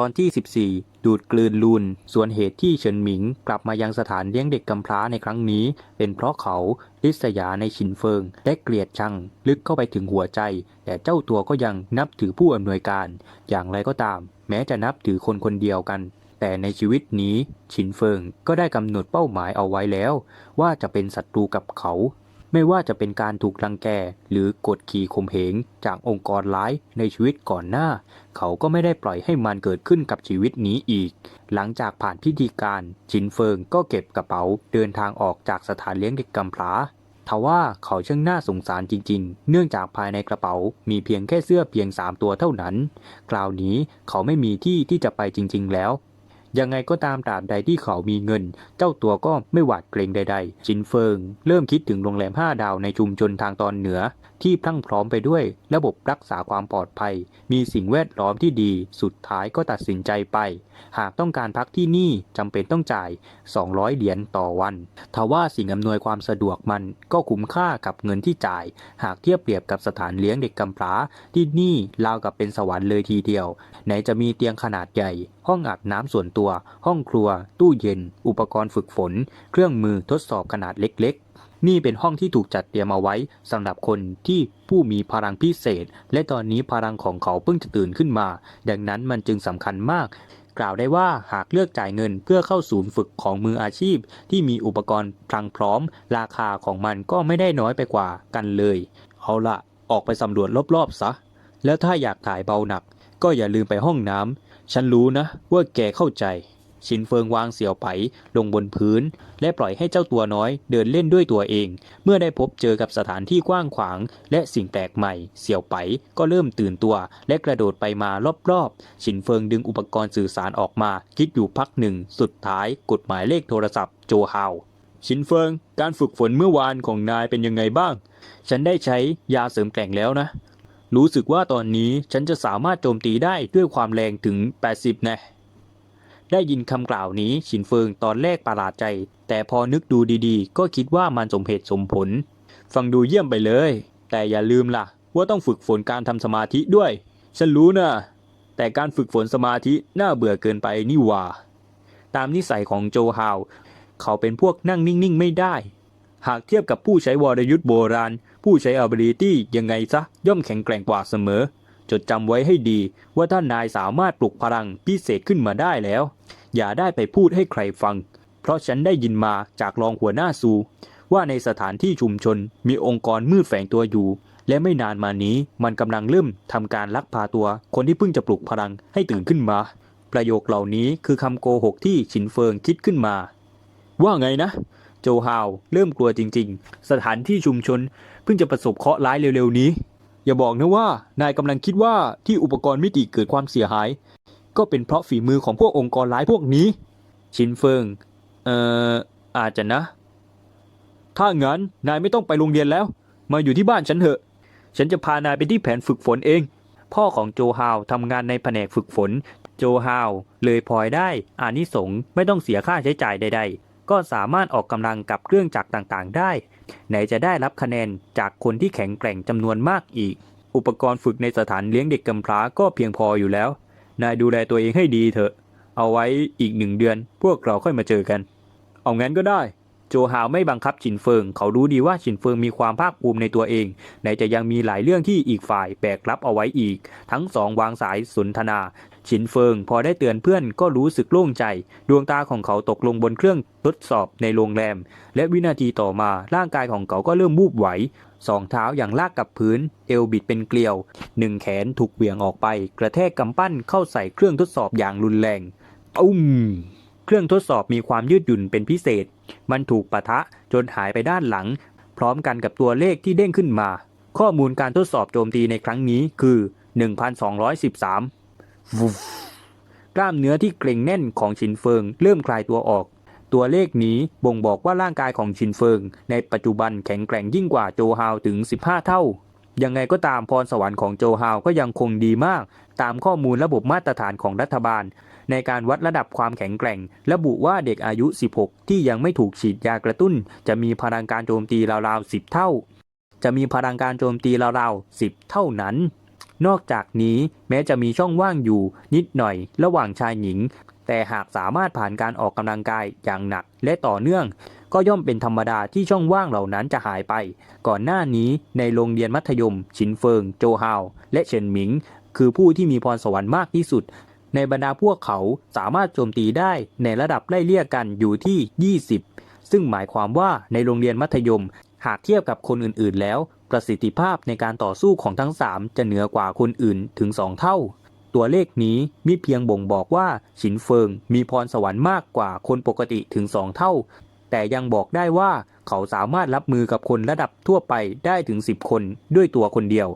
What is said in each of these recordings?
ตอนที่ 14 ดูดกลืนลูนส่วนเหตุที่เฉินหมิง กลับมายังสถานเลี้ยงเด็กกำพร้าในครั้งนี้ เป็นเพราะเขาริษยาในฉินเฟิงและเกลียดชัง ลึกเข้าไปถึงหัวใจ แต่เจ้าตัวก็ยังนับถือผู้อำนวยการ อย่างไรก็ตาม แม้จะนับถือคนคนเดียวกัน แต่ในชีวิตนี้ฉินเฟิงก็ได้กำหนดเป้าหมายเอาไว้แล้ว ว่าจะเป็นศัตรูกับเขา ไม่ว่าจะเป็นการถูกรังแกหรือกดขี่ข่มเหงจากองค์กรร้ายในชีวิตก่อนหน้า เขาก็ไม่ได้ปล่อยให้มันเกิดขึ้นกับชีวิตนี้อีก หลังจากผ่านพิธีการชินเฟิงก็เก็บกระเป๋าเดินทางออกจากสถานเลี้ยงเด็กกำพร้าทว่าเขาช่างน่าสงสารจริงๆ เนื่องจากภายในกระเป๋ามีเพียงแค่เสื้อเพียง 3 ตัวเท่านั้น คราวนี้เขาไม่มีที่ที่จะไปจริง ๆ แล้ว ยังไงก็ตามตราบใดที่เขามีเงิน เจ้าตัวก็ไม่หวาดเกรงใด ๆ จินเฟิง เริ่มคิดถึงโรงแรม 5 ดาวในชุมชนทางตอนเหนือ ที่พรั่งพร้อมไปด้วยระบบรักษาความปลอดภัย มีสิ่งแวดล้อมที่ดี สุดท้ายก็ตัดสินใจไป หากต้องการพักที่นี่จำเป็นต้องจ่าย 200 เหรียญต่อวันทว่าสิ่งอำนวยความสะดวกมันก็คุ้มค่ากับเงินที่จ่าย หากเทียบเปรียบกับสถานเลี้ยงเด็กกำพร้าที่นี่ราวกับเป็นสวรรค์เลยทีเดียว ไหนจะมีเตียงขนาดใหญ่ ห้องอาบน้ำส่วนตัว ห้องครัว ตู้เย็น อุปกรณ์ฝึกฝน เครื่องมือทดสอบขนาดเล็กๆ นี่เป็นห้องที่ถูกจัดเตรียมเอาไว้สำหรับคนที่ผู้มีพลังพิเศษ และตอนนี้พลังของเขาเพิ่งจะตื่นขึ้นมา ดังนั้นมันจึงสำคัญมากกล่าวได้ว่าหากเลือกจ่ายเงินเพื่อเข้าศูนย์ฝึกของมืออาชีพ ที่มีอุปกรณ์พลังพร้อม ราคาของมันก็ไม่ได้น้อยไปกว่ากันเลย เอาละออกไปสำรวจรอบๆซะ แล้วถ้าอยากถ่ายเบาหนัก ก็อย่าลืมไปห้องน้ำ ฉันรู้นะว่าแกเข้าใจ ชินเฟิงวางเสี่ยวไปลงบนพื้น และปล่อยให้เจ้าตัวน้อยเดินเล่นด้วยตัวเอง เมื่อได้พบเจอกับสถานที่กว้างขวาง และสิ่งแปลกใหม่ เสี่ยวไปก็เริ่มตื่นตัว และกระโดดไปมารอบๆ ชินเฟิงดึงอุปกรณ์สื่อสารออกมา คิดอยู่พักหนึ่ง สุดท้ายกดหมายเลขโทรศัพท์โจฮาวชินเฟิง การฝึกฝนเมื่อวานของนายเป็นยังไงบ้าง ฉันได้ใช้ยาเสริมแกร่งแล้วนะ รู้สึกว่าตอนนี้ฉันจะสามารถโจมตีได้ด้วยความแรงถึง 80 นะ ได้ยินคำกล่าวนี้ฉินเฟิงตอนแรกประหลาดใจ แต่พอนึกดูดีๆ ก็คิดว่ามันสมเหตุสมผล ฟังดูเยี่ยมไปเลย แต่อย่าลืมล่ะ ว่าต้องฝึกฝนการทำสมาธิด้วย ฉันรู้นะ แต่การฝึกฝนสมาธิน่าเบื่อเกินไปนี่ว่า ตามนิสัยของโจฮาว เขาเป็นพวกนั่งนิ่งๆ ไม่ได้ หากเทียบกับผู้ใช้วรยุทธ์โบราณ ผู้ใช้ ability ยังไงซะย่อมแข็งแกร่งกว่าเสมอ จดจำไว้ให้ดีว่าถ้านายสามารถปลุกพลังพิเศษขึ้นมาได้แล้ว อย่าได้ไปพูดให้ใครฟัง เพราะฉันได้ยินมาจากรองหัวหน้าซู ว่าในสถานที่ชุมชนมีองค์กรมืดแฝงตัวอยู่ และไม่นานมานี้มันกำลังเริ่มทำการลักพาตัว คนที่เพิ่งจะปลุกพลังให้ตื่นขึ้นมา ประโยคเหล่านี้คือคำโกหกที่ฉินเฟิงคิดขึ้นมา ว่าไงนะ โจฮาวเริ่มกลัวจริง ๆ สถานที่ชุมชนเพิ่งจะประสบเคราะห์ร้ายเร็วๆนี้ อย่าบอกนะว่านายกำลังคิดว่าที่อุปกรณ์มิติเกิดความเสียหาย ก็เป็นเพราะฝีมือของพวกองค์กรร้ายพวกนี้ ชินเฟิง เอ่อ อาจจะนะ ถ้างั้นนายไม่ต้องไปโรงเรียนแล้ว มาอยู่ที่บ้านฉันเถอะ ฉันจะพานายไปที่แผนฝึกฝนเอง พ่อของโจฮาวทำงานในแผนกฝึกฝน โจฮาวเลยพลอยได้อานิสงส์ไม่ต้องเสียค่าใช้จ่ายใดๆ ก็สามารถออกกำลังกับเครื่องจักรต่างๆ ได้ ไหนจะได้รับคะแนนจากคนที่แข็งแกร่งจำนวนมากอีก อุปกรณ์ฝึกในสถานเลี้ยงเด็กกำพร้าก็เพียงพออยู่แล้ว นายดูแลตัวเองให้ดีเถอะ เอาไว้อีกหนึ่งเดือน พวกเราค่อยมาเจอกัน เอางั้นก็ได้ โจฮาวไม่บังคับฉินเฟิง เขารู้ดีว่าฉินเฟิงมีความภาคภูมิในตัวเองไหนจะยังมีหลายเรื่องที่อีกฝ่ายแบกรับเอาไว้อีก ทั้งสองวางสายสนทนา ฉินเฟิง พอได้เตือนเพื่อนก็รู้สึกโล่งใจ ดวงตาของเขาตกลงบนเครื่องทดสอบในโรงแรม และวินาทีต่อมาร่างกายของเขาก็เริ่มวูบไหวสองเท้าอย่างลากกับพื้น เอวบิดเป็นเกลียวหนึ่งแขนถูกเหวี่ยงออกไป กระแทกกำปั้นเข้าใส่เครื่องทดสอบอย่างรุนแรงตุ้มเครื่องทดสอบมีความยืดหยุ่นเป็นพิเศษ มันถูกปะทะจนหายไปด้านหลัง พร้อมกันกับตัวเลขที่เด้งขึ้นมา ข้อมูลการทดสอบโจมตีในครั้งนี้คือ 1213 กล้ามเนื้อที่เกร็งแน่นของชินเฟิง เริ่มคลายตัวออก ตัวเลขนี้บ่งบอกว่าร่างกายของชินเฟิง ในปัจจุบันแข็งแกร่งยิ่งกว่าโจฮาวถึง 15 เท่า ยังไงก็ตามพรสวรรค์ของโจฮาวก็ยังคงดีมาก ตามข้อมูลระบบมาตรฐานของรัฐบาล ในการวัดระดับความแข็งแกร่ง ระบุว่าเด็กอายุ 16 ที่ยังไม่ถูกฉีดยากระตุ้น จะมีพลังการโจมตีราวๆ 10 เท่า จะมีพลังการโจมตีราวๆ 10 เท่านั้น นอกจากนี้แม้จะมีช่องว่างอยู่นิดหน่อยระหว่างชายหญิง แต่หากสามารถผ่านการออกกำลังกายอย่างหนักและต่อเนื่อง ก็ย่อมเป็นธรรมดาที่ช่องว่างเหล่านั้นจะหายไป ก่อนหน้านี้ในโรงเรียนมัธยม ชินเฟิง โจฮาว และเฉินหมิง คือผู้ที่มีพรสวรรค์มากที่สุด ในบรรดาพวกเขาสามารถโจมตีได้ในระดับไล่เลี่ยกันอยู่ที่ 20ซึ่งหมายความว่าในโรงเรียนมัธยม หากเทียบกับคนอื่นๆ แล้ว ประสิทธิภาพในการต่อสู้ของทั้ง 3 จะเหนือกว่าคนอื่นถึง 2 เท่า ตัวเลขนี้มิเพียงบ่งบอกว่าฉินเฟิงมีพรสวรรค์มากกว่าคนปกติถึง 2 เท่า แต่ยังบอกได้ว่าเขาสามารถรับมือกับคนระดับทั่วไปได้ถึง 10 คนด้วยตัวคนเดียว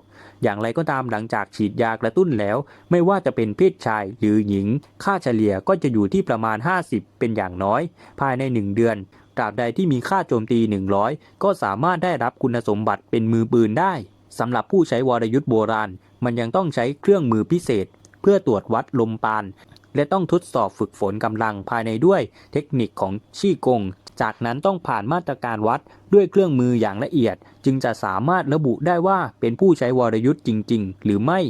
อย่างไรก็ตามหลังจากฉีดยากระตุ้นแล้ว ไม่ว่าจะเป็นเพศชายหรือหญิง ค่าเฉลี่ยก็จะอยู่ที่ประมาณ 50 เป็นอย่างน้อย ภายใน 1 เดือน ตราบใดที่มีค่าโจมตี 100 ก็สามารถได้รับคุณสมบัติเป็นมือปืนได้สำหรับผู้ใช้วรยุทธ์โบราณ มันยังต้องใช้เครื่องมือพิเศษ เพื่อตรวจวัดลมปาน และต้องทดสอบฝึกฝนกำลังภายในด้วยเทคนิคของชี่กง จากนั้นต้องผ่านมาตรการวัดด้วยเครื่องมืออย่างละเอียด จึงจะสามารถระบุได้ว่าเป็นผู้ใช้วรยุทธ์จริง ๆ หรือไม่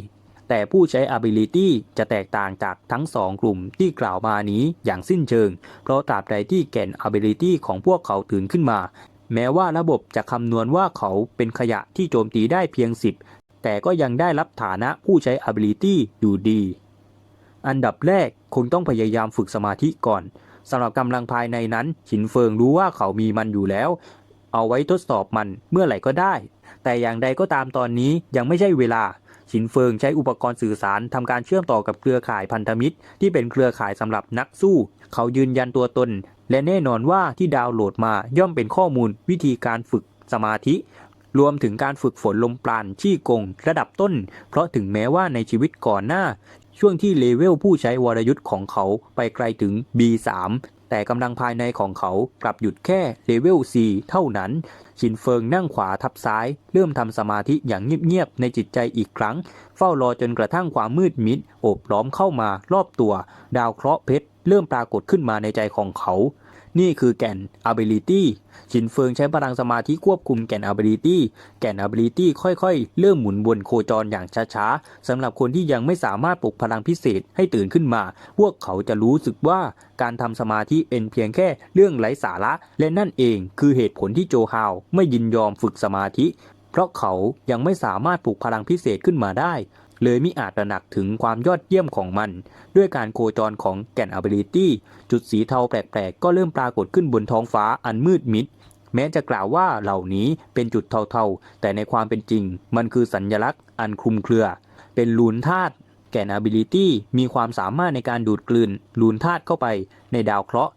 แต่ผู้ใช้ ability จะแตกต่างจากทั้งสองกลุ่มที่กล่าวมานี้อย่างสิ้นเชิง เพราะตราบใดที่แก่น ability ของพวกเขาตื่นขึ้นมา แม้ว่าระบบจะคำนวณว่าเขาเป็นขยะที่โจมตีได้เพียง 10 แต่ก็ยังได้รับฐานะผู้ใช้ ability อยู่ดี อันดับแรกคงต้องพยายามฝึกสมาธิก่อนสำหรับกำลังภายในนั้นฉินเฟิงรู้ว่าเขามีมันอยู่แล้ว เอาไว้ทดสอบมันเมื่อไหร่ก็ได้ แต่อย่างใดก็ตามตอนนี้ยังไม่ใช่เวลา ฉินเฟิงใช้อุปกรณ์สื่อสารทำการเชื่อมต่อกับเครือข่ายพันธมิตร ที่เป็นเครือข่ายสำหรับนักสู้ เขายืนยันตัวตน และแน่นอนว่าที่ดาวน์โหลดมาย่อมเป็นข้อมูลวิธีการฝึกสมาธิ รวมถึงการฝึกฝนลมปราณชี่กง ระดับต้น เพราะถึงแม้ว่าในชีวิตก่อนหน้า ช่วงที่เลเวลผู้ใช้วรยุทธ์ของเขาไปไกลถึง B3 แต่กำลังภายในของเขากลับหยุดแค่เลเวล C เท่านั้น ชินเฟิงนั่งขวาทับซ้าย เริ่มทำสมาธิอย่างเงียบๆในจิตใจอีกครั้ง เฝ้ารอจนกระทั่งความมืดมิดโอบล้อมเข้ามารอบตัว ดาวเคราะห์เพชรเริ่มปรากฏขึ้นมาในใจของเขา นี่คือแก่น ability ชินเฟิงใช้พลังสมาธิควบคุมแก่น ability แก่น ability ค่อยๆ เริ่มหมุนวนโคจรอย่างช้าๆสำหรับคนที่ยังไม่สามารถปลุกพลังพิเศษให้ตื่นขึ้นมา พวกเขาจะรู้สึกว่าการทำสมาธิเป็นเพียงแค่เรื่องไร้สาระ และนั่นเองคือเหตุผลที่โจฮาวไม่ยินยอมฝึกสมาธิ เพราะเขายังไม่สามารถปลุกพลังพิเศษขึ้นมาได้ เลยมิอาจระหนักถึงความยอดเยี่ยมของมัน ด้วยการโคจรของแก่น ability จุดสีเทาแปลกๆ ก็เริ่มปรากฏขึ้นบนท้องฟ้าอันมืดมิด แม้จะกล่าวว่าเหล่านี้เป็นจุดเทาๆ แต่ในความเป็นจริง มันคือสัญญลักษณ์อันคลุมเครือ เป็นลูนธาตุแก่น ability มีความสามารถในการดูดกลืน ลูนธาตุเข้าไปในดาวเคราะห์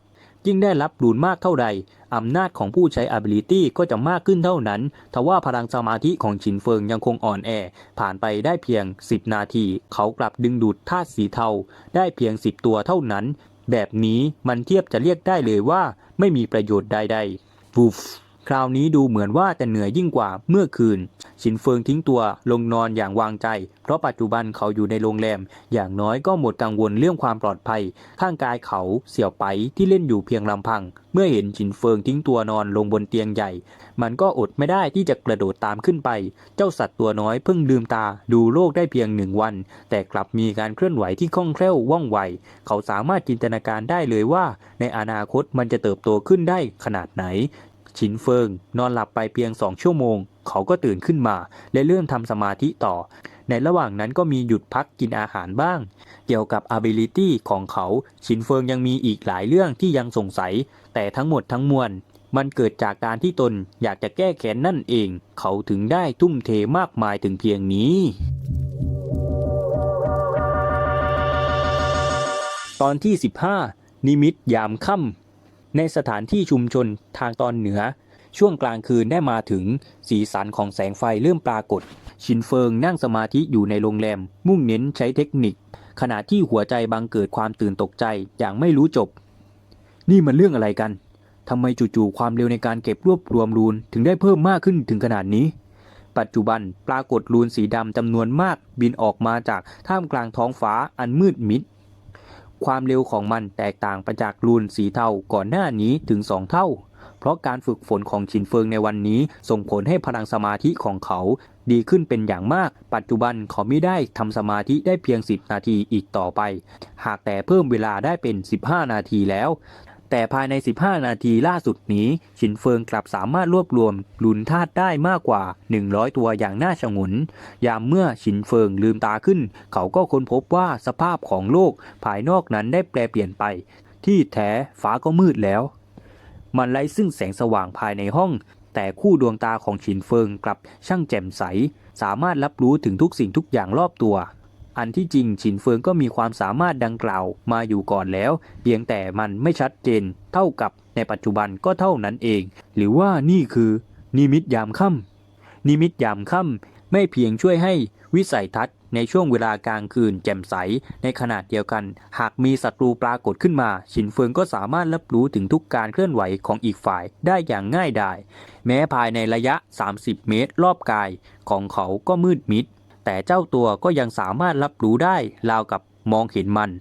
ยิ่งได้รับลูนมากเท่าใด อำนาจของผู้ใช้ ability ก็จะมากขึ้นเท่านั้น ทว่าพลังสมาธิของฉินเฟิงยังคงอ่อนแอ ผ่านไปได้เพียง 10 นาที เขากลับดึงดูดธาตุสีเทา ได้เพียง 10 ตัวเท่านั้น แบบนี้มันเทียบจะเรียกได้เลยว่า ไม่มีประโยชน์ใดๆวูฟ คราวนี้ดูเหมือนว่าจะเหนื่อยยิ่งกว่าเมื่อคืน ชินเฟิงทิ้งตัวลงนอนอย่างวางใจ เพราะปัจจุบันเขาอยู่ในโรงแรม อย่างน้อยก็หมดกังวลเรื่องความปลอดภัย ข้างกายเขาเสี่ยวไปที่เล่นอยู่เพียงลำพัง เมื่อเห็นชินเฟิงทิ้งตัวนอนลงบนเตียงใหญ่ มันก็อดไม่ได้ที่จะกระโดดตามขึ้นไป เจ้าสัตว์ตัวน้อยเพิ่งลืมตาดูโลกได้เพียงหนึ่งวัน แต่กลับมีการเคลื่อนไหวที่คล่องแคล่วว่องไว เขาสามารถจินตนาการได้เลยว่า ในอนาคตมันจะเติบโตขึ้นได้ขนาดไหน ชินเฟิง นอนหลับไปเพียงสองชั่วโมง เขาก็ตื่นขึ้นมา และเริ่มทำสมาธิต่อ ในระหว่างนั้นก็มีหยุดพักกินอาหารบ้าง เกี่ยวกับ ability ของเขา ชินเฟิงยังมีอีกหลายเรื่องที่ยังสงสัย แต่ทั้งหมดทั้งมวลมันเกิดจากการที่ตนอยากจะแก้แค้นนั่นเอง เขาถึงได้ทุ่มเทมากมายถึงเพียงนี้ ตอนที่ 15 นิมิตยามค่ำ ในสถานที่ชุมชนทางตอนเหนือ ช่วงกลางคืนได้มาถึงสีสันของแสงไฟเริ่มปรากฏ ชินเฟิงนั่งสมาธิอยู่ในโรงแรม มุ่งเน้นใช้เทคนิค ขณะที่หัวใจบังเกิดความตื่นตกใจอย่างไม่รู้จบ นี่มันเรื่องอะไรกันทำไมจู่ๆความเร็วในการเก็บรวบรวมรูนถึงได้เพิ่มมากขึ้นถึงขนาดนี้ ปัจจุบันปรากฏรูนสีดำจำนวนมากบินออกมาจากท่ามกลางท้องฟ้าอันมืดมิด ความเร็วของมันแตกต่างไปจากรูนสีเทาก่อนหน้านี้ถึง 2 เท่า เพราะการฝึกฝนของชินเฟิงในวันนี้ ส่งผลให้พลังสมาธิของเขา ดีขึ้นเป็นอย่างมาก ปัจจุบันเขาไม่ได้ทำสมาธิได้เพียง 10 นาทีอีกต่อไป หากแต่เพิ่มเวลาได้เป็น 15 นาทีแล้ว แต่ภายใน 15 นาทีล่าสุดนี้ ชินเฟิงกลับสามารถรวบรวมลุนธาตุได้มากกว่า 100 ตัวอย่างน่าชงน ยามเมื่อชินเฟิงลืมตาขึ้น เขาก็ค้นพบว่าสภาพของโลกภายนอกนั้นได้แปลเปลี่ยนไป ที่แท้ฟ้าก็มืดแล้ว มันไร้ซึ่งแสงสว่างภายในห้อง แต่คู่ดวงตาของฉินเฟิงกลับช่างแจ่มใส สามารถรับรู้ถึงทุกสิ่งทุกอย่างรอบตัว อันที่จริงฉินเฟิงก็มีความสามารถดังกล่าวมาอยู่ก่อนแล้ว เพียงแต่มันไม่ชัดเจนเท่ากับในปัจจุบันก็เท่านั้นเอง หรือว่านี่คือ นิมิตยามค่ำนิมิตยามค่ำไม่เพียงช่วยให้วิสัยทัศน์ในช่วงเวลากลางคืนแจ่มใส ในขณะเดียวกัน หากมีศัตรูปรากฏขึ้นมาฉินเฟิงก็สามารถรับรู้ถึงทุกการเคลื่อนไหวของอีกฝ่ายได้อย่างง่ายดาย แม้ภายในระยะ 30 เมตรรอบกายของเขาก็มืดมิด แต่เจ้าตัวก็ยังสามารถรับรู้ได้ราวกับมองเห็นมัน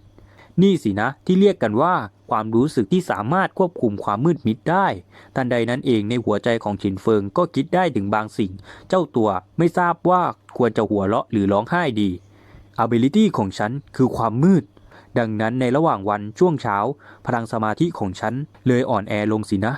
นี่สินะที่เรียกกันว่าความรู้สึกที่สามารถควบคุมความมืดมิดได้ ทันใดนั้นเองในหัวใจของฉินเฟิงก็คิดได้ถึงบางสิ่ง เจ้าตัวไม่ทราบว่าควรจะหัวเราะหรือร้องไห้ดี ability ของฉันคือความมืด ดังนั้นในระหว่างวันช่วงเช้า พลังสมาธิของฉันเลยอ่อนแอลงสินะ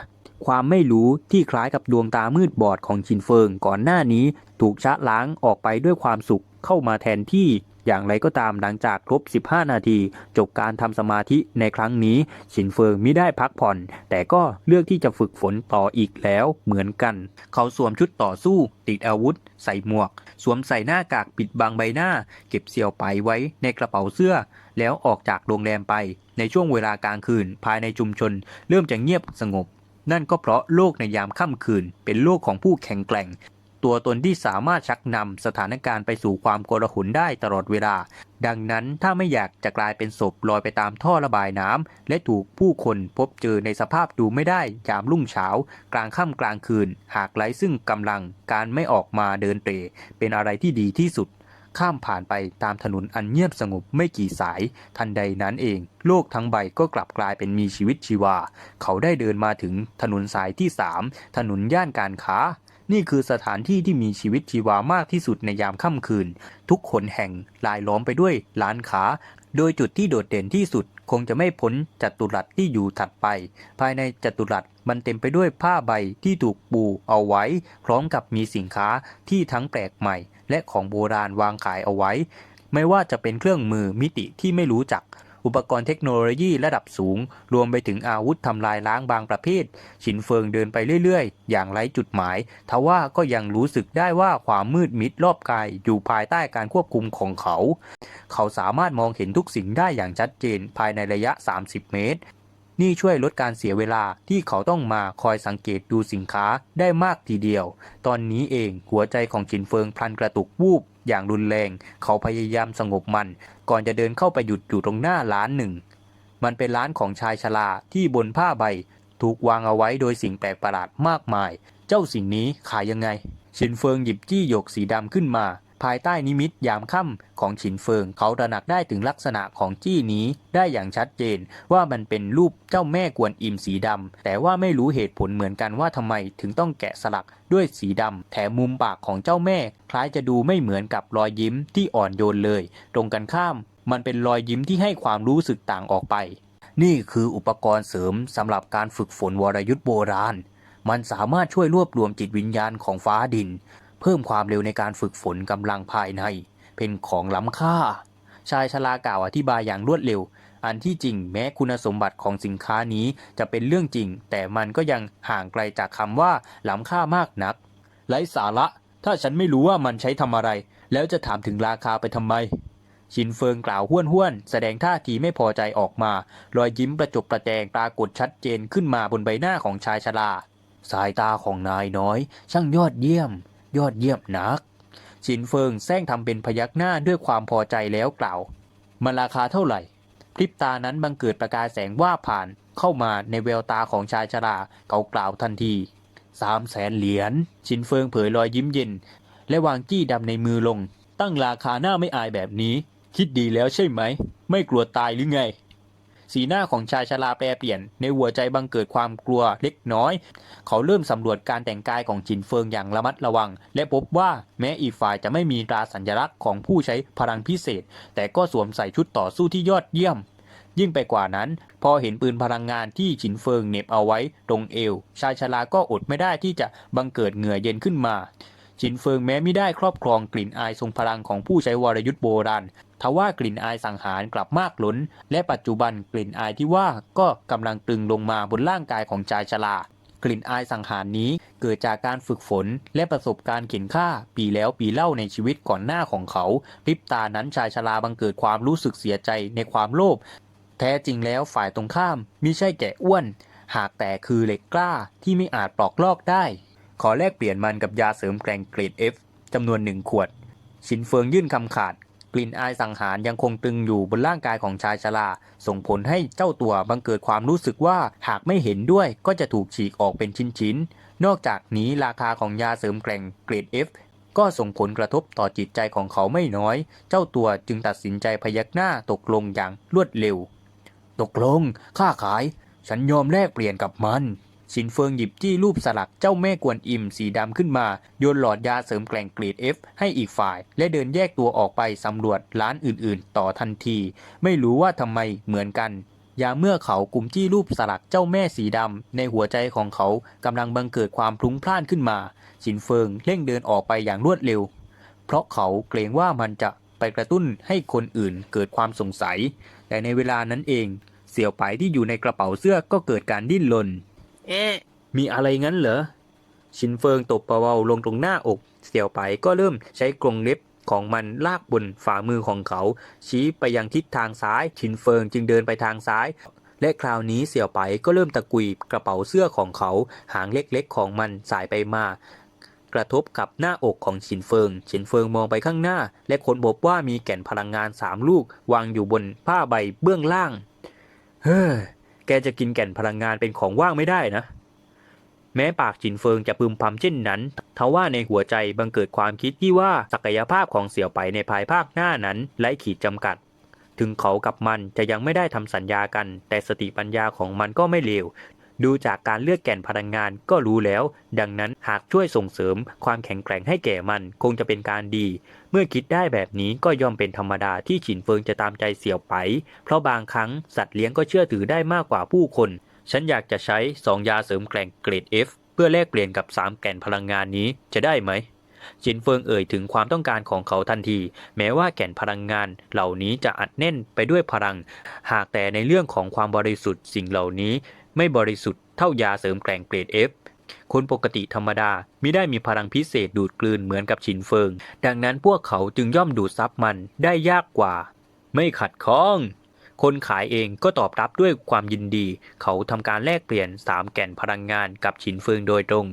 ความไม่รู้ที่คล้ายกับดวงตามืดบอดของชินเฟิงก่อนหน้านี้ถูกชะล้างออกไปด้วยความสุขเข้ามาแทนที่อย่างไรก็ตามหลังจากครบ 15 นาที จบการทำสมาธิในครั้งนี้ ชินเฟิงมิได้พักผ่อน แต่ก็เลือกที่จะฝึกฝนต่ออีกแล้วเหมือนกัน เขาสวมชุดต่อสู้ ติดอาวุธ ใส่หมวก สวมใส่หน้ากากปิดบังใบหน้า เก็บเสี่ยวไปไว้ในกระเป๋าเสื้อ แล้วออกจากโรงแรมไป ในช่วงเวลากลางคืนภายในชุมชน เริ่มจะเงียบสงบ นั่นก็เพราะโลกในยามค่ำคืน เป็นโลกของผู้แข็งแกร่ง ตัวตนที่สามารถชักนำสถานการณ์ไปสู่ความโกลาหลได้ตลอดเวลา ดังนั้นถ้าไม่อยากจะกลายเป็นศพลอยไปตามท่อระบายน้ำและถูกผู้คนพบเจอในสภาพดูไม่ได้ยามรุ่งเช้า กลางค่ำกลางคืน หากไร้ซึ่งกำลังการไม่ออกมาเดินเตรเป็นอะไรที่ดีที่สุด ข้ามผ่านไปตามถนนอันเงียบสงบไม่กี่สาย ทันใดนั้นเอง โลกทั้งใบก็กลับกลายเป็นมีชีวิตชีวา เขาได้เดินมาถึงถนนสายที่ 3 ถนนย่านการค้า นี่คือสถานที่ที่มีชีวิตชีวามากที่สุดในยามค่ำคืน ทุกคนแห่งลายล้อมไปด้วยร้านค้า โดยจุดที่โดดเด่นที่สุดคงจะไม่พ้นจัตุรัสที่อยู่ถัดไป ภายในจัตุรัสมันเต็มไปด้วยผ้าใบที่ถูกปูเอาไว้ พร้อมกับมีสินค้าที่ทั้งแปลกใหม่ และของโบราณวางขายเอาไว้ ไม่ว่าจะเป็นเครื่องมือมิติที่ไม่รู้จัก อุปกรณ์เทคโนโลยีระดับสูง รวมไปถึงอาวุธทำลายล้างบางประเภท ฉินเฟิงเดินไปเรื่อยๆ อย่างไร้จุดหมาย ทว่าก็ยังรู้สึกได้ว่าความมืดมิดรอบกายอยู่ภายใต้การควบคุมของเขา เขาสามารถมองเห็นทุกสิ่งได้อย่างชัดเจนภายในระยะ 30 เมตร นี่ช่วยลดการเสียเวลาที่เขาต้องมาคอยสังเกตดูสินค้าได้มากทีเดียว ตอนนี้เองหัวใจของฉินเฟิงพลันกระตุกวูบอย่างรุนแรง เขาพยายามสงบมัน ก่อนจะเดินเข้าไปหยุดอยู่ตรงหน้าร้านหนึ่ง มันเป็นร้านของชายชราที่บนผ้าใบ ถูกวางเอาไว้โดยสิ่งแปลกประหลาดมากมาย เจ้าสิ่งนี้ขายยังไงฉินเฟิงหยิบจี้หยกสีดำขึ้นมา ภายใต้นิมิตยามค่ำของฉินเฟิง เขาตระหนักได้ถึงลักษณะของจี้นี้ได้อย่างชัดเจน ว่ามันเป็นรูปเจ้าแม่กวนอิมสีดำแต่ว่าไม่รู้เหตุผลเหมือนกันว่าทำไมถึงต้องแกะสลักด้วยสีดำแถมมุมปากของเจ้าแม่ คล้ายจะดูไม่เหมือนกับรอยยิ้มที่อ่อนโยนเลย ตรงกันข้าม มันเป็นรอยยิ้มที่ให้ความรู้สึกต่างออกไป นี่คืออุปกรณ์เสริมสำหรับการฝึกฝนวรยุทธ์โบราณมันสามารถช่วยรวบรวมจิตวิญญาณของฟ้าดิน เพิ่มความเร็วในการฝึกฝนกำลังภายใน เป็นของล้ำค่า ชายชรากล่าวอธิบายอย่างรวดเร็ว อันที่จริงแม้คุณสมบัติของสินค้านี้จะเป็นเรื่องจริง แต่มันก็ยังห่างไกลจากคำว่าล้ำค่ามากนักไร้สาระ ถ้าฉันไม่รู้ว่ามันใช้ทำอะไร แล้วจะถามถึงราคาไปทำไมชินเฟิงกล่าวห้วนห้วนแสดงท่าทีไม่พอใจออกมา รอยยิ้มประจบประแจงปรากฏชัดเจนขึ้นมาบนใบหน้าของชายชรา สายตาของนายน้อย ช่างยอดเยี่ยม ยอดเยี่ยมนัก ชินเฟิงแซงทำเป็นพยักหน้าด้วยความพอใจแล้วกล่าว มันราคาเท่าไหร่พริบตานั้นบังเกิดประกายแสงว่าผ่านเข้ามาในแววตาของชายชราเขากล่าวทันทีสามแสนเหรียญชินเฟิงเผยรอยยิ้มเย็น และวางจี้ดำในมือลง ตั้งราคาหน้าไม่อายแบบนี้ คิดดีแล้วใช่ไหม ไม่กลัวตายหรือไง สีหน้าของชายชราแปรเปลี่ยน ในหัวใจบังเกิดความกลัวเล็กน้อย เขาเริ่มสำรวจการแต่งกายของจินเฟิงอย่างระมัดระวัง และพบว่าแม้อีกฝ่ายจะไม่มีตราสัญลักษณ์ของผู้ใช้พลังพิเศษ แต่ก็สวมใส่ชุดต่อสู้ที่ยอดเยี่ยม ยิ่งไปกว่านั้น พอเห็นปืนพลังงานที่ฉินเฟิงเน็บเอาไว้ตรงเอว ชายชราก็อดไม่ได้ที่จะบังเกิดเหงื่อเย็นขึ้นมา ฉินเฟิงแม้ไม่ได้ครอบครองกลิ่นอายทรงพลังของผู้ใช้วรยุทธ์โบราณทว่ากลิ่นอายสังหารกลับมากล้น และปัจจุบันกลิ่นอายที่ว่าก็กำลังตึงลงมาบนร่างกายของชายชรากลิ่นอายสังหารนี้เกิดจากการฝึกฝนและประสบการณ์เข็นฆ่าปีแล้วปีเล่าในชีวิตก่อนหน้าของเขาพริบตานั้นชายชราบังเกิดความรู้สึกเสียใจในความโลภแท้จริงแล้วฝ่ายตรงข้ามมิใช่แก่อ้วน หากแต่คือเหล็กกล้าที่ไม่อาจปลอกลอกได้ ขอแลกเปลี่ยนมันกับยาเสริมแกร่งเกรด F จำนวนหนึ่งขวด ชินเฟิงยื่นคำขาด กลิ่นอายสังหารยังคงตึงอยู่บนร่างกายของชายชรา ส่งผลให้เจ้าตัวบังเกิดความรู้สึกว่าหากไม่เห็นด้วยก็จะถูกฉีกออกเป็นชิ้นๆ นอกจากนี้ราคาของยาเสริมแกร่งเกรด F ก็ส่งผลกระทบต่อจิตใจของเขาไม่น้อย เจ้าตัวจึงตัดสินใจพยักหน้าตกลงอย่างรวดเร็ว ตกลง ค่าขาย ฉันยอมแลกเปลี่ยนกับมัน ชินเฟิงหยิบจี้รูปสลักเจ้าแม่กวนอิมสีดำขึ้นมา โยนหลอดยาเสริมแกร่งเกรด F ให้อีกฝ่าย และเดินแยกตัวออกไปสำรวจร้านอื่นๆ ต่อทันที ไม่รู้ว่าทำไมเหมือนกันยาเมื่อเขากลุ่มจี้รูปสลักเจ้าแม่สีดำในหัวใจของเขากำลังบังเกิดความพลุ้งพล่านขึ้นมาชินเฟิงเร่งเดินออกไปอย่างรวดเร็ว เพราะเขาเกรงว่ามันจะไปกระตุ้นให้คนอื่นเกิดความสงสัย แต่ในเวลานั้นเอง เสี่ยวไปที่อยู่ในกระเป๋าเสื้อก็เกิดการดิ้นรน เอ๊ะมีอะไรงั้นเหรอ ชินเฟิงตบเบาๆลงตรงหน้าอก เสี่ยวไปก็เริ่มใช้กรงเล็บของมันลากบนฝ่ามือของเขา ชี้ไปยังทิศทางซ้าย ชินเฟิงจึงเดินไปทางซ้าย และคราวนี้เสี่ยวไปก็เริ่มตะกุยกระเป๋าเสื้อของเขา หางเล็กๆของมันสายไปมากระทบกับหน้าอกของชินเฟิงชินเฟิงมองไปข้างหน้า และค้นพบว่ามีแก่นพลังงานสามลูกวางอยู่บนผ้าใบเบื้องล่าง เฮ้อ แกจะกินแก่นพลังงานเป็นของว่างไม่ได้นะ แม้ปากจินเฟิงจะพึมพำเช่นนั้น ทว่าในหัวใจบังเกิดความคิดที่ว่าศักยภาพของเสี่ยวไปในภายภาคหน้านั้นไร้ขีดจำกัด ถึงเขากับมันจะยังไม่ได้ทำสัญญากัน แต่สติปัญญาของมันก็ไม่เลว ดูจากการเลือกแก่นพลังงานก็รู้แล้ว ดังนั้นหากช่วยส่งเสริมความแข็งแกร่งให้แก่มันคงจะเป็นการดี เมื่อคิดได้แบบนี้ก็ย่อมเป็นธรรมดาที่ฉินเฟิงจะตามใจเสี่ยวไป เพราะบางครั้งสัตว์เลี้ยงก็เชื่อถือได้มากกว่าผู้คน ฉันอยากจะใช้ 2 ยาเสริมแกร่งเกรด F เพื่อแลกเปลี่ยนกับ 3 แก่นพลังงานนี้จะได้ไหมจินเฟิงเอ่ยถึงความต้องการของเขาทันที แม้ว่าแก่นพลังงานเหล่านี้จะอัดแน่นไปด้วยพลัง หากแต่ในเรื่องของความบริสุทธิ์สิ่งเหล่านี้ ไม่บริสุทธิ์เท่ายาเสริมแกร่งเกรด F คนปกติธรรมดามิได้มีพลังพิเศษดูดกลืนเหมือนกับชินเฟิง ดังนั้นพวกเขาจึงย่อมดูดซับมันได้ยากกว่า ไม่ขัดข้อง คนขายเองก็ตอบรับด้วยความยินดี เขาทำการแลกเปลี่ยน 3 แก่นพลังงานกับฉินเฟิงโดยตรง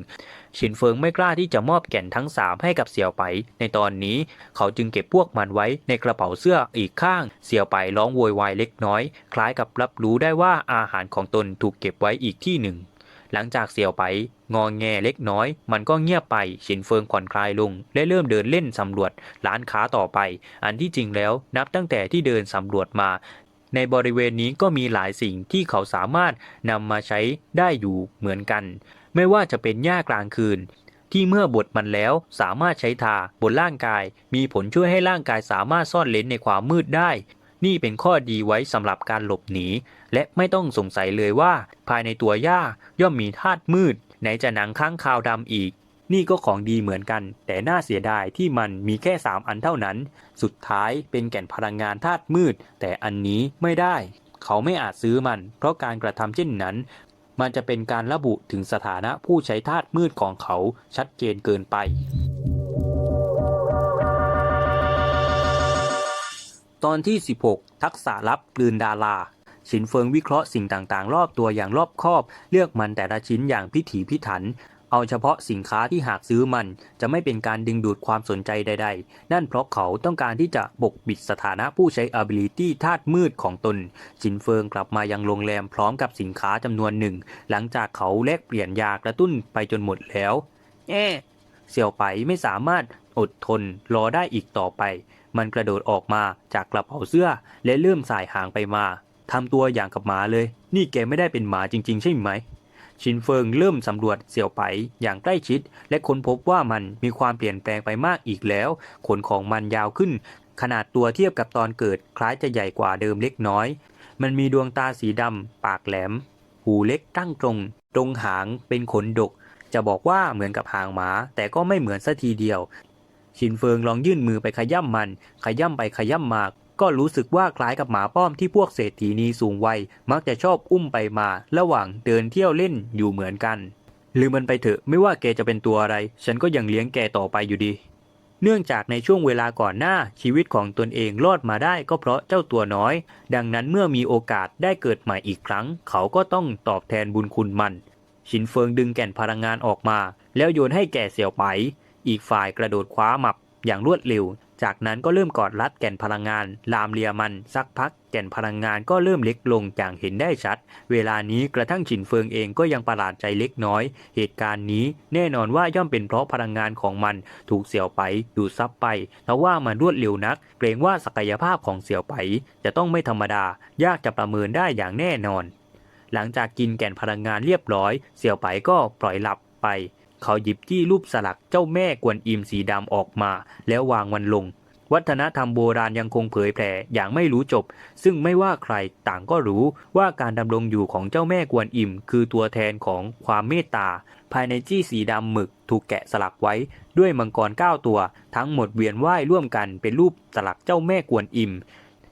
ฉินเฟิงไม่กล้าที่จะมอบแก่นทั้ง 3 ให้กับเสี่ยวไป ในตอนนี้เขาจึงเก็บพวกมันไว้ในกระเป๋าเสื้ออีกข้าง เสี่ยวไปร้องโวยวายเล็กน้อย คล้ายกับรับรู้ได้ว่าอาหารของตนถูกเก็บไว้อีกที่หนึ่งหลังจากเสี่ยวไปงองแงเล็กน้อย มันก็เงียบไปฉินเฟิงผ่อนคลายลง และเริ่มเดินเล่นสำรวจร้านค้าต่อไป อันที่จริงแล้วนับตั้งแต่ที่เดินสำรวจมา ในบริเวณนี้ก็มีหลายสิ่งที่เขาสามารถนำมาใช้ได้อยู่เหมือนกัน ไม่ว่าจะเป็นหญ้ากลางคืน ที่เมื่อบดมันแล้วสามารถใช้ทาบนร่างกาย มีผลช่วยให้ร่างกายสามารถซ่อนเลนในความมืดได้ นี่เป็นข้อดีไว้สำหรับการหลบหนี และไม่ต้องสงสัยเลยว่า ภายในตัวหญ้าย่อมมีธาตุมืดไหนจะหนังข้างคาวดำอีก นี่ก็ของดีเหมือนกัน แต่น่าเสียดายที่มันมีแค่ 3 อันเท่านั้น สุดท้ายเป็นแก่นพลังงานธาตุมืด แต่อันนี้ไม่ได้ เขาไม่อาจซื้อมัน เพราะการกระทำเช่นนั้น มันจะเป็นการระบุถึงสถานะผู้ใช้ธาตุมืดของเขาชัดเจนเกินไปตอนที่ 16 ทักษะลับกลืนดาราชินเฟิงวิเคราะห์สิ่งต่างๆ รอบตัวอย่างรอบคอบ เลือกมันแต่ละชิ้นอย่างพิถีพิถัน เอาเฉพาะสินค้าที่หากซื้อมัน จะไม่เป็นการดึงดูดความสนใจใด ๆ นั่นเพราะเขาต้องการที่จะปกปิดสถานะผู้ใช้ ability ธาตุมืดของตนชินเฟิงกลับมายังโรงแรมพร้อมกับสินค้าจำนวนหนึ่ง หลังจากเขาแลกเปลี่ยนยากระตุ้นไปจนหมดแล้วเอ๊ะเสี่ยวไปไม่สามารถอดทนรอได้อีกต่อไป มันกระโดดออกมาจากกระเป๋าเสื้อ และเริ่มสายหางไปมาทำตัวอย่างกับหมาเลย นี่แกไม่ได้เป็นหมาจริง ๆ ใช่ไหม ชินเฟิงเริ่มสำรวจเสี่ยวไปอย่างใกล้ชิด และค้นพบว่ามันมีความเปลี่ยนแปลงไปมากอีกแล้ว ขนของมันยาวขึ้น ขนาดตัวเทียบกับตอนเกิดคล้ายจะใหญ่กว่าเดิมเล็กน้อย มันมีดวงตาสีดำปากแหลม หูเล็กตั้งตรง ตรงหางเป็นขนดก จะบอกว่าเหมือนกับหางหมา แต่ก็ไม่เหมือนสัทีเดียวชินเฟิงลองยื่นมือไปขย่ำมัน ขย่ำไปขย่ำมา ก็รู้สึกว่าคล้ายกับหมาป้อมที่พวกเศรษฐีนีสูงวัยมักจะชอบอุ้มไปมา ระหว่างเดินเที่ยวเล่นอยู่เหมือนกัน หรือมันไปเถอะไม่ว่าแกจะเป็นตัวอะไร ฉันก็ยังเลี้ยงแกต่อไปอยู่ดี เนื่องจากในช่วงเวลาก่อนหน้าชีวิตของตนเองรอดมาได้ก็เพราะเจ้าตัวน้อย ดังนั้นเมื่อมีโอกาสได้เกิดใหม่อีกครั้ง เขาก็ต้องตอบแทนบุญคุณมันชินเฟิงดึงแก่นพลังงานออกมา แล้วโยนให้แก่เสี่ยวไป อีกฝ่ายกระโดดคว้าหมับอย่างรวดเร็ว จากนั้นก็เริ่มกอดรัดแก่นพลังงาน ลามเลียมัน สักพักแก่นพลังงานก็เริ่มเล็กลงอย่างเห็นได้ชัด เวลานี้กระทั่งฉินเฟิงเองก็ยังประหลาดใจเล็กน้อย เหตุการณ์นี้แน่นอนว่าย่อมเป็นเพราะพลังงานของมันถูกเสี่ยวไปดูดซับไปเพราะว่ามันรวดเร็วนัก เกรงว่าศักยภาพของเสี่ยวไป จะต้องไม่ธรรมดา ยากจะประเมินได้อย่างแน่นอน หลังจากกินแก่นพลังงานเรียบร้อย เสี่ยวไปก็ปล่อยหลับไป เขาหยิบจี้รูปสลักเจ้าแม่กวนอิมสีดำออกมา แล้ววางมันลง วัฒนธรรมโบราณยังคงเผยแผ่อย่างไม่รู้จบ ซึ่งไม่ว่าใครต่างก็รู้ว่าการดำรงอยู่ของเจ้าแม่กวนอิม คือตัวแทนของความเมตตา ภายในจี้สีดำหมึกถูกแกะสลักไว้ ด้วยมังกรเก้าตัว ทั้งหมดเวียนว่ายร่วมกันเป็นรูปสลักเจ้าแม่กวนอิม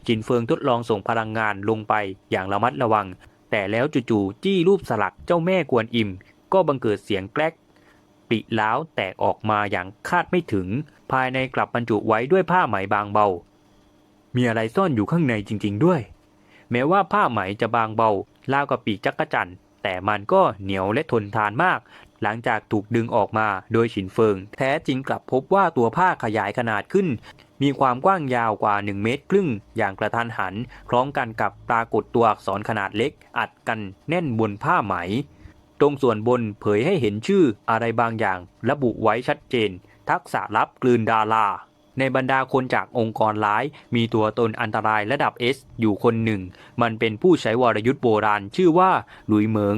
จินเฟิงทดลองส่งพลังงานลงไปอย่างระมัดระวัง แต่แล้วจู่ๆจี้รูปสลักเจ้าแม่กวนอิม ก็บังเกิดเสียงแกลก ปริล้าวแตกออกมาอย่างคาดไม่ถึง ภายในกลับบรรจุไว้ด้วยผ้าไหมบางเบา มีอะไรซ่อนอยู่ข้างในจริง ๆ ด้วย แม้ว่าผ้าไหมจะบางเบาราวกับปีกจักรจั่นแต่มันก็เหนียวและทนทานมาก หลังจากถูกดึงออกมาโดยฉินเฟิง แท้จริงกลับพบว่าตัวผ้าขยายขนาดขึ้น มีความกว้างยาวกว่า 1 เมตรครึ่ง อย่างกระทันหัน พร้อมกันกับปรากฏตัวอักษรขนาดเล็ก อัดกันแน่นบนผ้าไหม ตรงส่วนบนเผยให้เห็นชื่ออะไรบางอย่าง ระบุไว้ชัดเจน ทักษะลับกลืนดารา ในบรรดาคนจากองค์กรร้าย มีตัวตนอันตรายระดับ S อยู่คนหนึ่ง มันเป็นผู้ใช้วรยุทธ์โบราณชื่อว่าหลุยเหมิง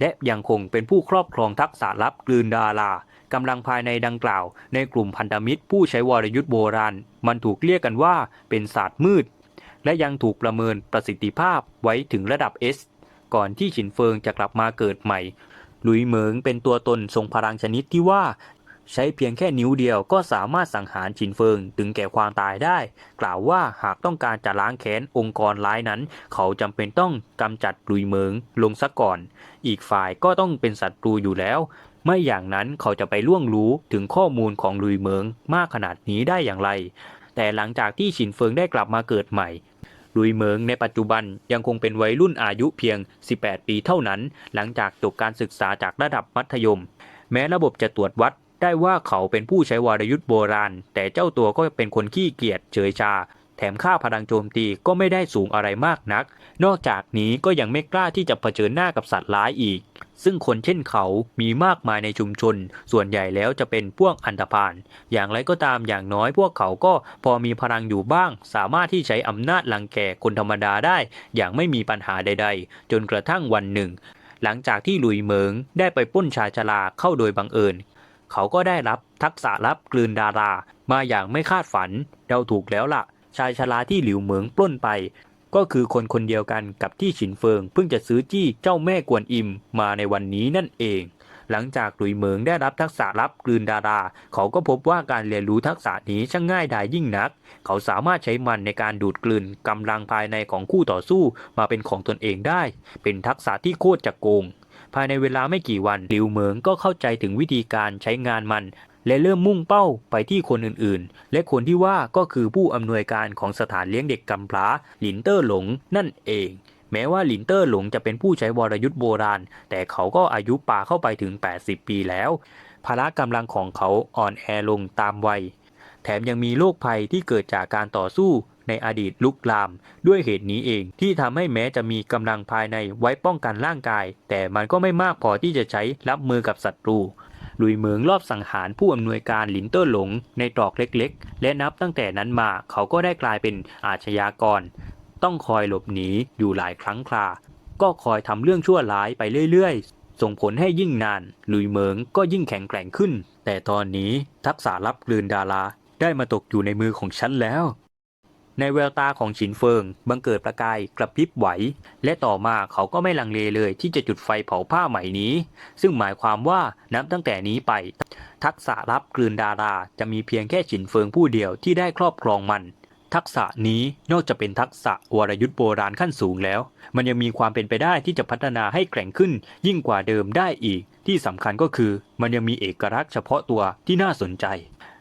และยังคงเป็นผู้ครอบครองทักษะลับกลืนดารากำลังภายในดังกล่าว ในกลุ่มพันธมิตรผู้ใช้วรยุทธ์โบราณ มันถูกเรียกกันว่าเป็นศาสตร์มืด และยังถูกประเมินประสิทธิภาพไว้ถึงระดับ S ก่อนที่ฉินเฟิงจะกลับมาเกิดใหม่ หลุยเหมิงเป็นตัวตนทรงพลังชนิดที่ว่า ใช้เพียงแค่นิ้วเดียวก็สามารถสังหารฉินเฟิงถึงแก่ความตายได้ กล่าวว่าหากต้องการจะล้างแค้นองค์กรร้ายนั้น เขาจำเป็นต้องกำจัดหลุยเหมิงลงซะก่อน อีกฝ่ายก็ต้องเป็นศัตรูอยู่แล้วไม่อย่างนั้นเขาจะไปล่วงรู้ถึงข้อมูลของหลุยเหมิงมากขนาดนี้ได้อย่างไร แต่หลังจากที่ฉินเฟิงได้กลับมาเกิดใหม่ ลุยเหมิงในปัจจุบันยังคงเป็นวัยรุ่นอายุเพียง 18 ปีเท่านั้น หลังจากจบการศึกษาจากระดับมัธยม แม้ระบบจะตรวจวัดได้ว่าเขาเป็นผู้ใช้วารยุทธ์โบราณ แต่เจ้าตัวก็เป็นคนขี้เกียจเฉยชา แถมค่าพลังโจมตีก็ไม่ได้สูงอะไรมากนัก นอกจากนี้ก็ยังไม่กล้าที่จะเผชิญหน้ากับสัตว์ร้ายอีก ซึ่งคนเช่นเขามีมากมายในชุมชน ส่วนใหญ่แล้วจะเป็นพวกอันธพาลอย่างไรก็ตามอย่างน้อยพวกเขาก็พอมีพลังอยู่บ้าง สามารถที่ใช้อำนาจลังแกคนธรรมดาได้ อย่างไม่มีปัญหาใด ๆ จนกระทั่งวันหนึ่ง หลังจากที่หลุยเหมิงได้ไปปล้นชายชราเข้าโดยบังเอิญ เขาก็ได้รับทักษะลับกลืนดารา มาอย่างไม่คาดฝันเราถูกแล้วล่ะ ชายชราที่หลิวเหมิงปล้นไป ก็คือคนคนเดียวกันกับที่ฉินเฟิงเพิ่งจะซื้อจี้เจ้าแม่กวนอิมมาในวันนี้นั่นเอง หลังจากหลุยเหมิงได้รับทักษะลับกลืนดารา เขาก็พบว่าการเรียนรู้ทักษะนี้ช่างง่ายดายยิ่งนัก เขาสามารถใช้มันในการดูดกลืนกำลังภายในของคู่ต่อสู้มาเป็นของตนเองได้ เป็นทักษะที่โคตรจะโกงภายในเวลาไม่กี่วันหลิวเหมิงก็เข้าใจถึงวิธีการใช้งานมัน และเริ่มมุ่งเป้าไปที่คนอื่นๆ และคนที่ว่าก็คือผู้อำนวยการของสถานเลี้ยงเด็กกำพร้าหลินเตอร์หลงนั่นเอง แม้ว่าหลินเตอร์หลงจะเป็นผู้ใช้วรยุทธ์โบราณ แต่เขาก็อายุป่าเข้าไปถึง 80 ปีแล้ว พละกำลังของเขาอ่อนแอลงตามวัย แถมยังมีโรคภัยที่เกิดจากการต่อสู้ในอดีตลุกลาม ด้วยเหตุนี้เองที่ทำให้แม้จะมีกำลังภายในไว้ป้องกันร่างกาย แต่มันก็ไม่มากพอที่จะใช้รับมือกับศัตรู ลุยเหมืองรอบสังหารผู้อำนวยการหลินเตอร์หลงในตรอกเล็กๆ และนับตั้งแต่นั้นมาเขาก็ได้กลายเป็นอาชญากร ต้องคอยหลบหนีอยู่หลายครั้งครา ก็คอยทำเรื่องชั่วร้ายไปเรื่อยๆ ส่งผลให้ยิ่งนาน ลุยเหมิงก็ยิ่งแข็งแกร่งขึ้น แต่ตอนนี้ทักษะรับกลืนดาราได้มาตกอยู่ในมือของฉันแล้ว ในแววตาของฉินเฟิง บังเกิดประกายกระพริบไหว และต่อมาเขาก็ไม่ลังเลเลยที่จะจุดไฟเผาผ้าใหม่นี้ ซึ่งหมายความว่านับตั้งแต่นี้ไป ทักษะรับกลืนดาราจะมีเพียงแค่ฉินเฟิงผู้เดียวที่ได้ครอบครองมัน ทักษะนี้นอกจากเป็นทักษะวรยุทธ์โบราณขั้นสูงแล้ว มันยังมีความเป็นไปได้ที่จะพัฒนาให้แกร่งขึ้น ยิ่งกว่าเดิมได้อีก ที่สำคัญก็คือ มันยังมีเอกลักษณ์เฉพาะตัวที่น่าสนใจ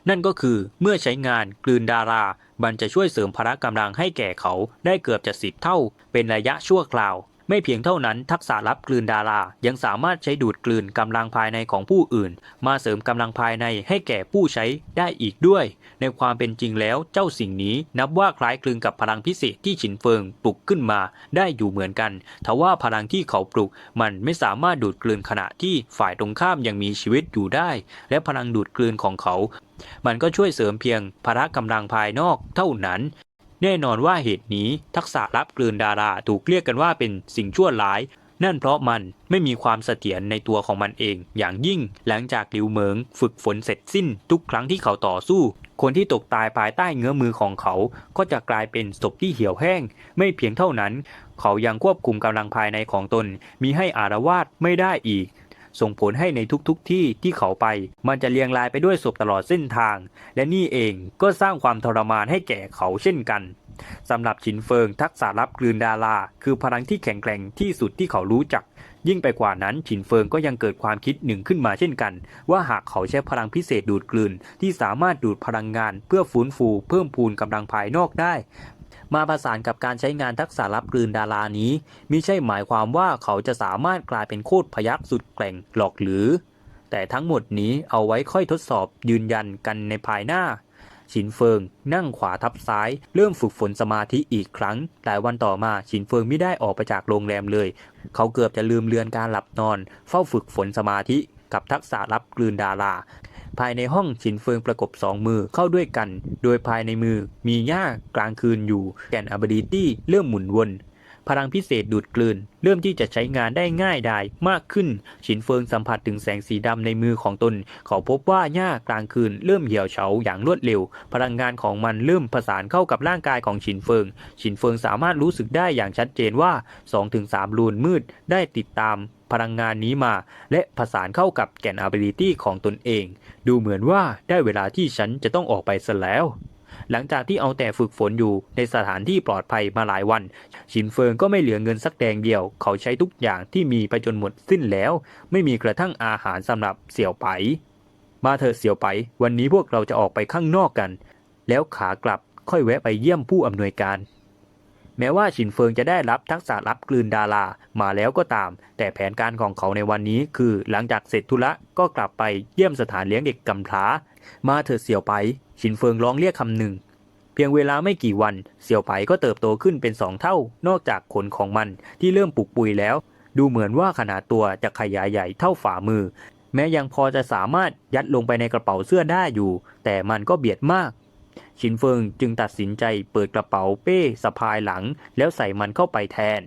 นั่นก็คือเมื่อใช้งานกลืนดารา มันจะช่วยเสริมพละกำลังให้แก่เขาได้เกือบจะสิบเท่า เป็นระยะชั่วคราว ไม่เพียงเท่านั้นทักษะรับกลืนดารา ยังสามารถใช้ดูดกลืนกำลังภายในของผู้อื่น มาเสริมกำลังภายในให้แก่ผู้ใช้ได้อีกด้วย ในความเป็นจริงแล้วเจ้าสิ่งนี้นับว่าคล้ายคลึงกับพลังพิเศษที่ฉินเฟิงปลุกขึ้นมาได้อยู่เหมือนกันทว่าพลังที่เขาปลุก มันไม่สามารถดูดกลืนขณะที่ฝ่ายตรงข้ามยังมีชีวิตอยู่ได้ และพลังดูดกลืนของเขา มันก็ช่วยเสริมเพียงพละกำลังภายนอกเท่านั้น แน่นอนว่าเหตุนี้ทักษะรับกลืนดาราถูกเรียกกันว่าเป็นสิ่งชั่วร้าย นั่นเพราะมันไม่มีความเสถียรในตัวของมันเอง อย่างยิ่งหลังจากหลิวเหมิงฝึกฝนเสร็จสิ้นทุกครั้งที่เขาต่อสู้ คนที่ตกตายภายใต้เงื้อมือของเขา ก็จะกลายเป็นศพที่เหี่ยวแห้ง ไม่เพียงเท่านั้น เขายังควบคุมกำลังภายในของตนมีให้อารวาสไม่ได้อีก ส่งผลให้ในทุกๆทที่ที่เขาไป มันจะเรียงรายไปด้วยศพตลอดเส้นทาง และนี่เองก็สร้างความทรมานให้แก่เขาเช่นกันสำหรับฉินเฟิงทักษะรับกลืนดารา คือพลังที่แข็งแกร่งที่สุดที่เขารู้จัก ยิ่งไปกว่านั้นฉินเฟิงก็ยังเกิดความคิดหนึ่งขึ้นมาเช่นกัน ว่าหากเขาใช้พลังพิเศษดูดกลืน ที่สามารถดูดพลังงาน เพื่อฟื้นฟูเพิ่มพูนกำลังภายนอกได้ มาประสานกับการใช้งานทักษะรับกลืนดารานี้มิใช่หมายความว่าเขาจะสามารถกลายเป็นโคตรพยักสุดแกร่งหรอกหรือ แต่ทั้งหมดนี้เอาไว้ค่อยทดสอบยืนยันกันในภายหน้าฉินเฟิง นั่งขวาทับซ้าย เริ่มฝึกฝนสมาธิอีกครั้ง หลายวันต่อมาฉินเฟิงไม่ได้ออกไปจากโรงแรมเลย เขาเกือบจะลืมเลือนการหลับนอน เฝ้าฝึกฝนสมาธิกับทักษะรับกลืนดารา ภายในห้องฉินเฟิงประกบสองมือเข้าด้วยกัน โดยภายในมือมีหญ้ากลางคืนอยู่ แกน ability เริ่มหมุนวนพลังพิเศษดูดกลืน เริ่มที่จะใช้งานได้ง่ายดายมากขึ้น ฉินเฟิงสัมผัสถึงแสงสีดำในมือของตน เขาพบว่าหญ้ากลางคืนเริ่มเหี่ยวเฉาอย่างรวดเร็ว พลังงานของมันเริ่มผสานเข้ากับร่างกายของฉินเฟิง ฉินเฟิงสามารถรู้สึกได้อย่างชัดเจนว่า 2-3ลูนมืดได้ติดตาม พลังงานนี้มา และผสานเข้ากับแกน ability ของตนเอง ดูเหมือนว่าได้เวลาที่ฉันจะต้องออกไปซะแล้ว หลังจากที่เอาแต่ฝึกฝนอยู่ในสถานที่ปลอดภัยมาหลายวัน ชินเฟิงก็ไม่เหลือเงินสักแดงเดียว เขาใช้ทุกอย่างที่มีไปจนหมดสิ้นแล้ว ไม่มีกระทั่งอาหารสำหรับเสี่ยวไป มาเถอะเสี่ยวไป วันนี้พวกเราจะออกไปข้างนอกกัน แล้วขากลับค่อยแวะไปเยี่ยมผู้อำนวยการ แม้ว่าฉินเฟิงจะได้รับทักษะรับกลืนดารามาแล้วก็ตาม แต่แผนการของเขาในวันนี้คือหลังจากเสร็จธุระก็กลับไปเยี่ยมสถานเลี้ยงเด็กกำพร้า มาเถิดเสี่ยวไป ฉินเฟิงร้องเรียกคำหนึ่งเพียงเวลาไม่กี่วัน เสี่ยวไปก็เติบโตขึ้นเป็นสองเท่า นอกจากขนของมันที่เริ่มปุกปุยแล้ว ดูเหมือนว่าขนาดตัวจะขยายใหญ่เท่าฝ่ามือ แม้ยังพอจะสามารถยัดลงไปในกระเป๋าเสื้อได้อยู่ แต่มันก็เบียดมาก ชินเฟิงจึงตัดสินใจเปิดกระเป๋าเป้สะพายหลัง แล้วใส่มันเข้าไปแทน